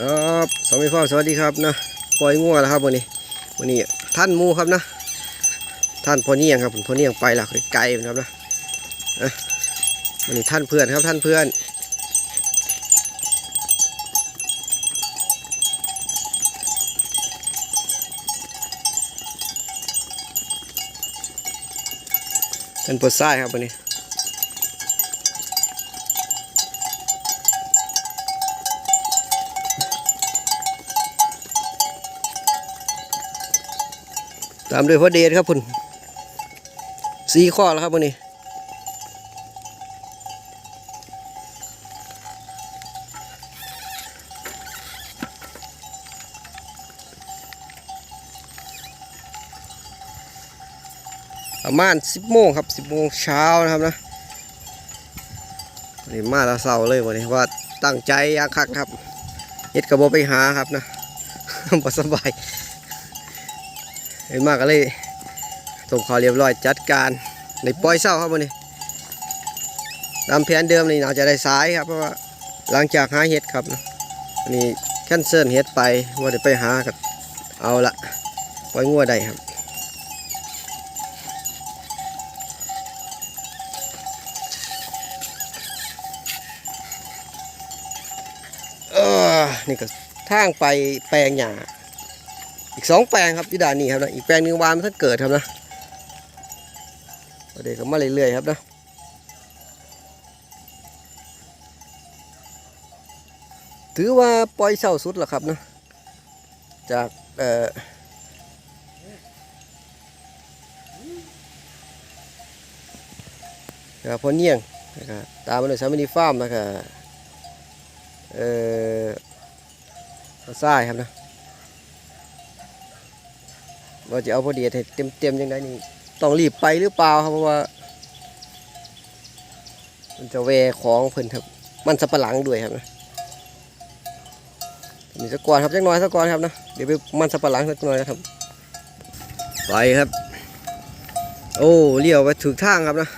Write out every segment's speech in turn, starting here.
ครับสวัสดีครับสวัสดีครับนะปล่อยงัวแล้วครับวันนี้วันนี้ท่านมูครับนะ ท่านพ่อเนียงครับผมพ่อเนียงไปละไกลนะครับนะนะวันนี้ท่านเพื่อนครับท่านเพื่อนท่านปวดไส้ครับวันนี้ามด้วยพ่อเดชครับคุณสี่ข้อแล้วครับวันนี้ประมาณสิบโมงครับสิบโมงเช้านะครับนะวันนี้มาแตะเสาเลยวันนี้ว่าตั้งใจอยางคักครับเฮ็ดกระโบไปหาครับนะบ่สบาย เห็นมากก็เลยส่งข่าวเรียบร้อยจัดการในปล่อยเศร้าครับวันนี้ตามแผนเดิมนี่เราจะได้สายครับเพราะว่าหลังจากหาเห็ดครับนี่แคนเซิลเห็ดไปว่าจะไปหากับเอาละปล่อยงัวได้ครับเออนี่ก็ทางไปแปลงหญ้า อีกสองแปลงครับที่ด่านนี้ครับนะอีกแปลงหนึ่งวานมันถ้าเกิดครับนะเด็กก็มาเรื่อยๆครับนะถือว่าปล่อยเศร้าสุดแล้วครับนะจากเอ่อจากพ่อเนียงนะครับตามมาด้วยสามินีฟาร์มนะครับเอ่อทรายครับนะ ว่าจะเอาพอดีให้เต็มเต็มๆยังไงนี่ต้องรีบไปหรือเปล่าครับเพราะว่า มันจะแวของเพิ่นครับ มันสับปะหลังด้วยครับนะนี่สักก่อนครับจักน้อยสักก่อนครับนะเดี๋ยวไปมันสับปะหลังสักหน่อยนะครับ ไปครับ โอ้เลี้ยวไปถูกทางครับนะ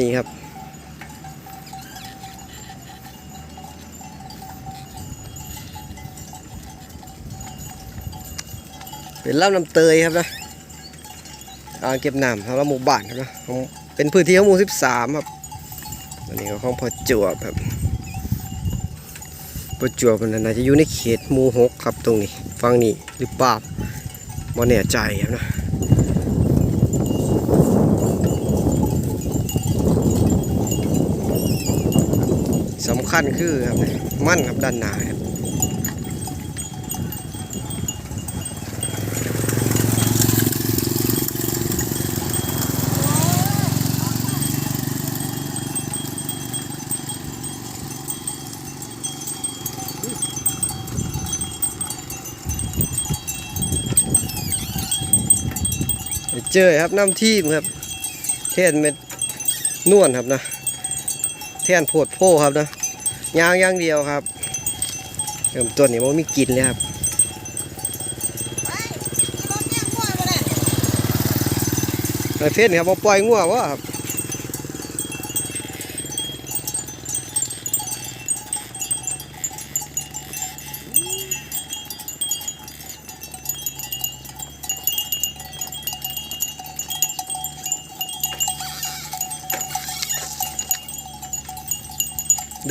นี้ครับ เป็นลำน้ำเตยครับนะอ่างเก็บน้ำสำหรับหมู่บ้านครับนะของเป็นพื้นที่ของหมู่สิบสามครับอันนี้ก็ของพอจวบครับประจวบมันน่าจะอยู่ในเขตหมู่หกครับตรงนี้ ฟังนี้หรือเปล่าไม่แน่ใจครับนะ คัญคือครับมั่นครับด้านหน้าครับเจอครับน้ำทีมครับเทนเม็ดนวลครับนะเทนโพดโพครับนะ ยางอย่างเดียวครับเริ่มต้นนี่มันมีกลินเลยครับไอ้เพชรครับมาปล่อยงัววะครับ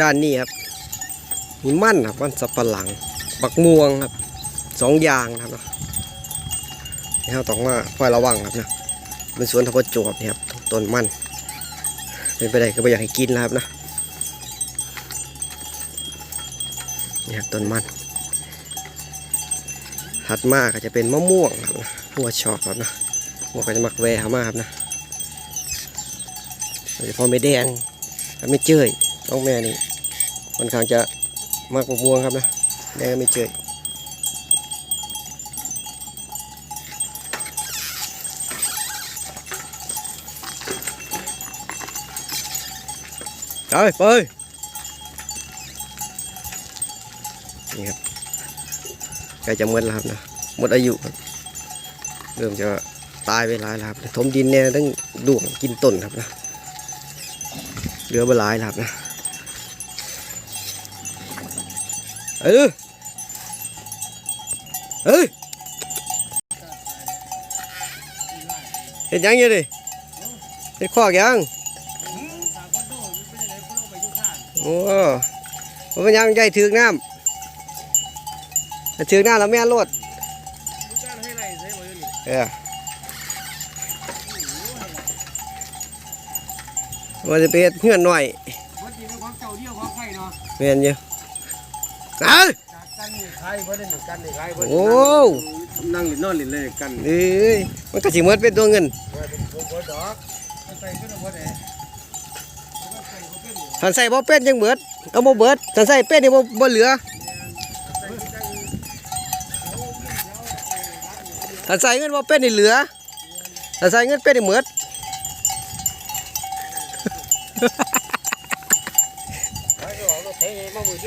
ด้านนี้ครับมีมั่นครับมันสับปะหลังบักม่วงครับสองอย่างนะครับเนาะนี่เราต้องมาคอยระวังครับนะเป็นสวนทับจวบนี่ครับต้นมันเป็นไปได้ก็ไม่อยากให้กินแล้วครับนะนี่ครับต้นมันถัดมาก็จะเป็นมะม่วงครับนะหัวชอบครับนะหัวก็จะมักแวเขามากครับนะโดยเฉพาะไม่แดงกับไม่เจ้ย น้องแม่นี่มันข้างจะมากกว่าม่วงครับนะแม่ไม่เจอไปไปนี่ครับใกล้จะหมดแล้วครับนะหมดอายุครับเริ่มจะตายไปหลายแล้วครับถมดินเนี่ยต้องดวงกินต้นครับนะเหลือไปหลายแล้วครับนะ เออเฮ้ยเห็นยังอยู่ดิเห็นขอกยังโอ้มันเป็นยังใหญ่ถือกน้ำถ้าถือกน้ำแล้วแม่นรดเออว่าจะไปเฮ็ดเพื่อนหน่อยวันนี้เป็นของเจ้าเดียวของ ใครเนาะแม่นอยู่เอ้ยกันนี่ใครเพิ่นนี่กันนี่ใครเพิ่นโอ้นั่งเล่นนอนเล่นเลยกันเอ้ยมันก็สิหมดเป็นตัวเงินว่าเป็นตันใส่บ่เป็นยังเบิดก็บ่เบิดถ้าใส่เป็นนี่บ่บ่เหลือถ้าใส่เงินบ่เป็นนี่เหลือถ้าใส่เงินเป็นนี่หมด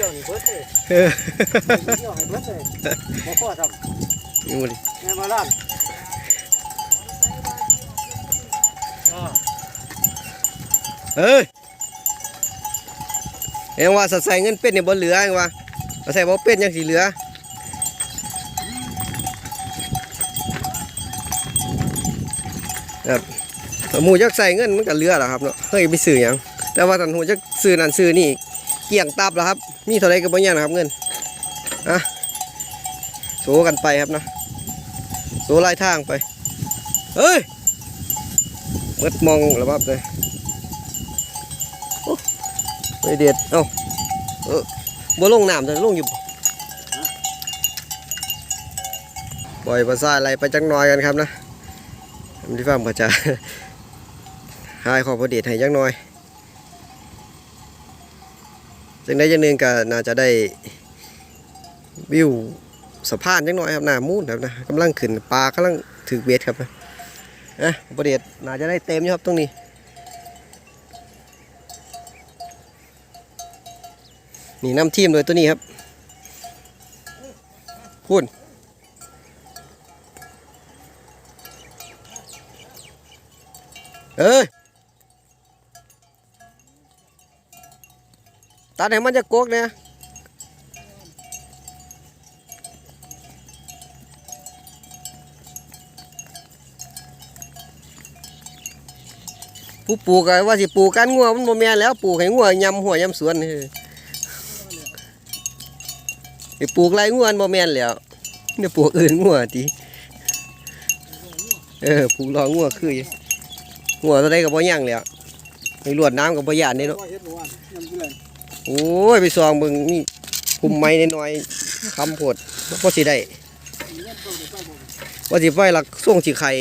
มามือเดียวนี่เบิดเลยเออมือเดียวให้เบิดเลยบ่พอทำนี่มันแม่มาล้านอ่าเอ้ยเอ็งว่าถ้าใส่เงินเป็นนี่บ่เหลือเอ็งว่าถ้าใส่บ่เป็นยังสิเหลือครับหมูจักใส่เงินมันก็เหลือแล้วครับเนาะเฮ้ยไปซื้อหยังแต่ว่าท่านหูจักซื้อนั่นซื้อนี่ เกี่ยงตับแล้วครับ มีเท่าไรก็บ่ยังนะครับเงินอะโซกันไปครับนะโซไล่ทางไป เฮ้ยเบิดมองระบับเลยไปเด็ด เอ้าเออบ่ลงน้ำแต่ลงอยู่ปล่อยภาษาอะไรไปจักหน่อยกันครับนะที่ฟังก็จะหายขอพระเดชให้จักหน่อย จังได้จังหนึงก็น่าจะได้วิวสะพานจังหน่อยครับหน้ามูนครับนะกำลังขึ้นปลากำลังถือเบ็ดครับนะนะประเดชน่าจะได้เต็มอยู่ครับตรงนี้นี่น้ำทีมเลยตัวนี้ครับพูด ดให้มันจะกกเนี่ยผู้ปลูกว่าสิปลูกกันงัวมันบ่แม่นแล้วปลูกให้งัวยำหัวยำสวนนี่ไปลูกไรงัวอันบ่แม่นแล้วเนี่ยปลูกอื่นงัวติเออปลูกรองัวคืองัวตัวใดก็บ่ย่างแล้วไอ้ลวดน้ำก็บ่ย่านเด้เนาะ โอ้ยไปซองเบิ่งนี่คุมไม้น้อยๆคำโพดบ่สิได้ว่าสิไฟหลักส่งสิไข่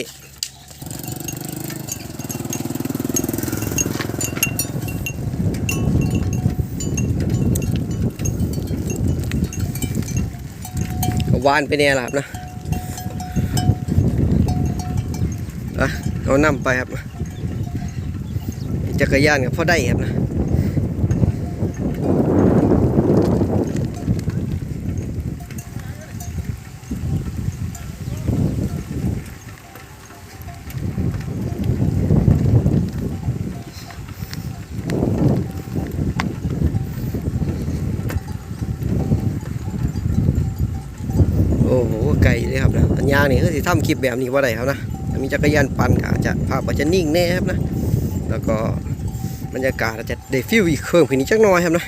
วานไปแน่ล่ะครับนะอะเอานำไปครับ จักรยานกับพ่อได้ครับนะ โอ้โหไกล เลยครับนะอันยางนี่คือสิทำคลิปแบบนี้ว่าไรครับนะมีจักรยานปั่นก็จะภาพอาจะนิ่งแน่ครับนะแล้วก็บรรยากาศอาจจะได้ฟิลอีกเพิ่มขึ้นอีกจักหน่อยครับนะ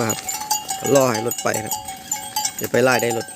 มาครับรอให้รถไปครับเดี๋ยวไปไล่ได้รถ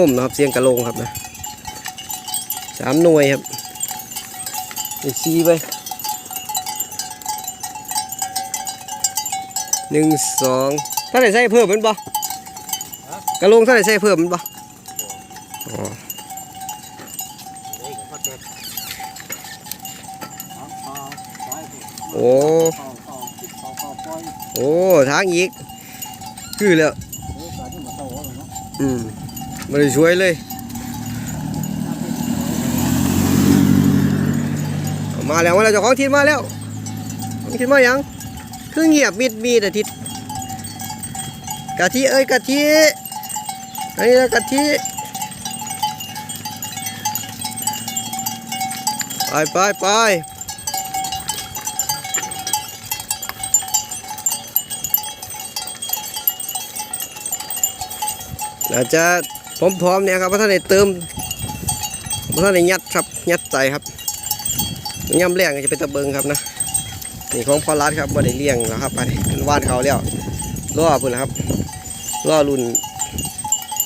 งมนะครับ เสียงกระโลงครับนะสามหน่วยครับอีกสี่ไปหนึ่งสองถ้าไหนใส่เพิ่มมันบ่กระโลงถ้าไหนใส่เพิ่มมันบ่อ๋อเฮ้ยก็เจ็บเอาเอาไปสิโอ้เอาเอาคิดเอาเอาปล่อยโอ้ทางอีก คือแล้วออสายที่มาโตแล้ช่วยเลย มาแล้วมาแล้วเจ้าของทิศมาแล้วของทิศมายังคือเงียบมิดมีแต่ทิศกะทิเอ้ยกะทิอันนี้นะกะทิไปไปไปอาจจะ ผมพร้อมเนี่ยครับเพราะท่านได้เติมเพราะท่านได้ยัดครับยัดใจครับย่ำแรงจะเป็นตะเบิงครับนะนี่ของพอรัดครับบ่ได้เลี้ยงแล้วครับไปเป็นว่านเขาแล้วล่อพุ่นครับล่อรุ่น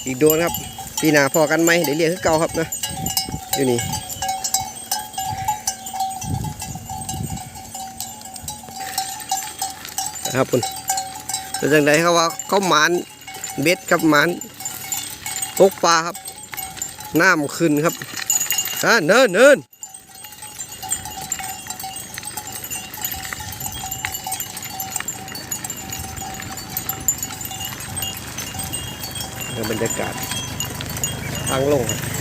อีกโดนครับปีหน้าพอกันไหมเดี๋ยวเลี้ยงคือเก่าครับนะอยู่นี่นะครับคุณเป็นจังไดเขาว่าเขาหมานเบ็ดครับหมาน ตกปลาครับ น้ำขึ้นครับอ่าเนินเนินบรรยากาศทางลงครับ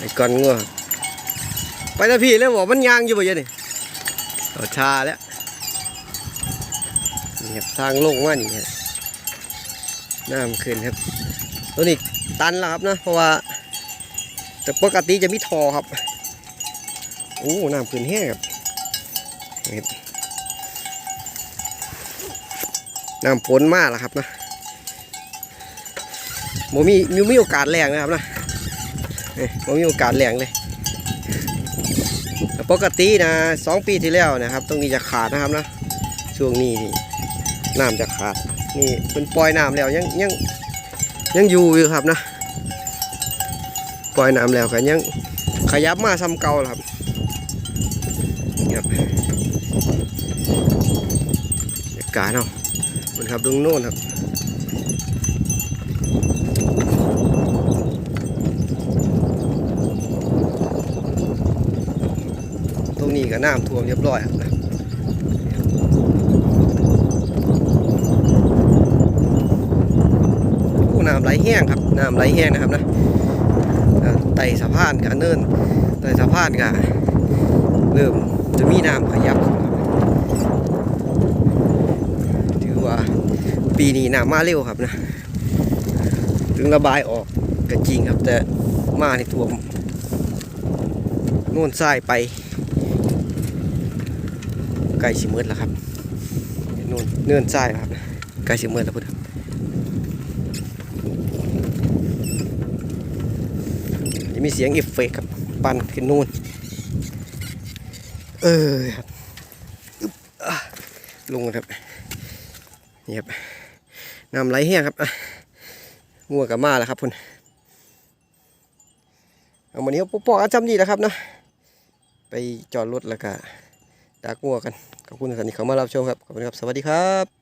ไอ้ก้อนงัวไปนะพี่แล้วบอกมันยางอยู่บ่ยอะนี่เอาชาแล้วนี่ครับทางลงว่านี่ครับน้ำขึ้นครับ ตัวนี้ตันแล้วครับนะเพราะว่า แต่ปกติจะมีทอครับโอ้น้ำขึ้นแห้งครับนี่ครับน้ำฝนมากแล้วครับนะโมมีมีมีโอกาสแรงนะครับนะ โมมีโอกาสแรงเลย ปกตินะสองปีที่แล้วนะครับ ตรงนี้จะขาดนะครับนะช่วงนี้นี่น้ำจะขาดนี่เป็นปล่อยน้ำแล้วยังยังยังอยู่อยู่ครับนะปล่อยน้ำแล้วก็ยังขยับมาซ้ำเก่าครับนี่ครับบรรยากาศเนาะมันครับตรงโน้นครับตรง น้ำท่วมเรียบร้อยนะโอ้น้ำไหลแห้งครับน้ำไหลแห้งนะครับนะไต่สะพานกับเนินไต่สะพานกับเริ่มจะมีน้ำขยับถือว่าปีนี้น้ำมาเร็วครับนะถึงระบายออกก็จริงครับแต่มาในท่วมโน่นทรายไป ใกล้สิมืดแล้วครับโน่นเนินทรายแล้วครับใกล้สิมืดแล้วพุ่นครับจะมีเสียงเอฟเฟกครับปั่นขึ้นนู่น เออครับอึบอะลงครับนี่ครับน้ำไหลแห้งครับอะงัวกับมาแล้วครับคุณเอาวันนี้ปอกอาจำนี่แหละครับนะไปจอดรถแล้วก็ ดักวัวกัน ขอบคุณสำหรับที่เขามารับชมครับ ขอบคุณครับ สวัสดีครับ